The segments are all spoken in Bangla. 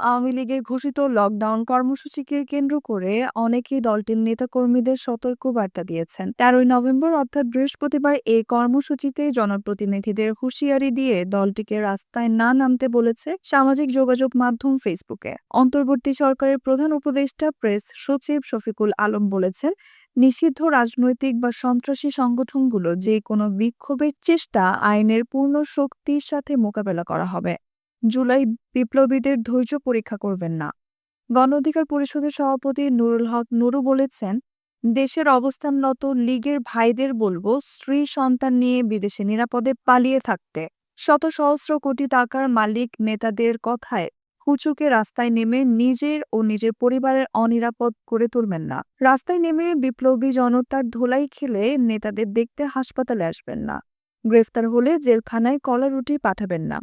আওয়ামী লীগের ঘোষিত লকডাউন কর্মসূচিকে কেন্দ্র করে অনেকেই দলটির নেতাকর্মীদের সতর্ক বার্তা দিয়েছেন। তেরোই নভেম্বর, অর্থাৎ বৃহস্পতিবার এই কর্মসূচিতে জনপ্রতিনিধিদের হুঁশিয়ারি দিয়ে দলটিকে রাস্তায় না নামতে বলেছে সামাজিক যোগাযোগ মাধ্যম ফেসবুকে। অন্তর্বর্তী সরকারের প্রধান উপদেষ্টা প্রেস সচিব শফিকুল আলম বলেছেন, নিষিদ্ধ রাজনৈতিক বা সন্ত্রাসী সংগঠনগুলো যে কোনো বিক্ষোভের চেষ্টা আইনের পূর্ণ শক্তির সাথে মোকাবেলা করা হবে। জুলাই বিপ্লবীদের ধৈর্য পরীক্ষা করবেন না। গণ অধিকার পরিষদের সভাপতি নুরুল হক নুরু বলেছেন, দেশের অবস্থানরত লীগের ভাইদের বলব, স্ত্রী সন্তান নিয়ে বিদেশে নিরাপদে পালিয়ে থাকতে। শত সহস্র কোটি টাকার মালিক নেতাদের কথায় হুচুকে রাস্তায় নেমে নিজের ও নিজের পরিবারের অনিরাপদ করে তুলবেন না। রাস্তায় নেমে বিপ্লবী জনতার ধোলাই খেলে নেতাদের দেখতে হাসপাতালে আসবেন না। গ্রেফতার হলে জেলখানায় কলা রুটি পাঠাবেন না।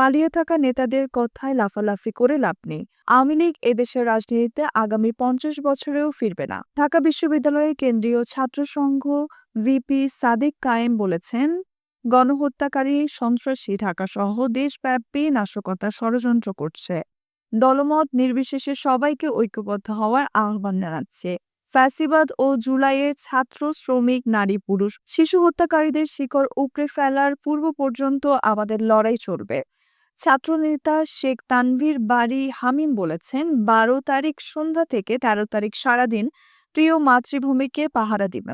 পালিয়ে থাকা নেতাদের কথায় লাফালাফি করে লাভ নেই। আওয়ামী লীগ এদেশের রাজনীতিতে আগামী পঞ্চাশ বছরেও ফিরবে না। ঢাকা বিশ্ববিদ্যালয়ের কেন্দ্রীয় ছাত্র সংঘ ভিপি সাদিক কায়েম বলেছেন, গণহত্যাকারী সন্ত্রাসী ঢাকাসহ দেশব্যাপী নাশকতা ষড়যন্ত্র করছে। দলমত নির্বিশেষে সবাইকে ঐক্যবদ্ধ হওয়ার আহ্বান জানাচ্ছে। ফ্যাসিবাদ ও জুলাইয়ের ছাত্র, শ্রমিক, নারী, পুরুষ, শিশু হত্যাকারীদের শিকড় উপড়ে ফেলার পূর্ব পর্যন্ত আমাদের লড়াই চলবে। ছাত্রনেতা শেখ তানভীর বাড়ি হামিম বলেছেন, বারো তারিখ সন্ধ্যা থেকে তেরো তারিখ সারাদিন প্রিয় মাতৃভূমিকে পাহারা দিবে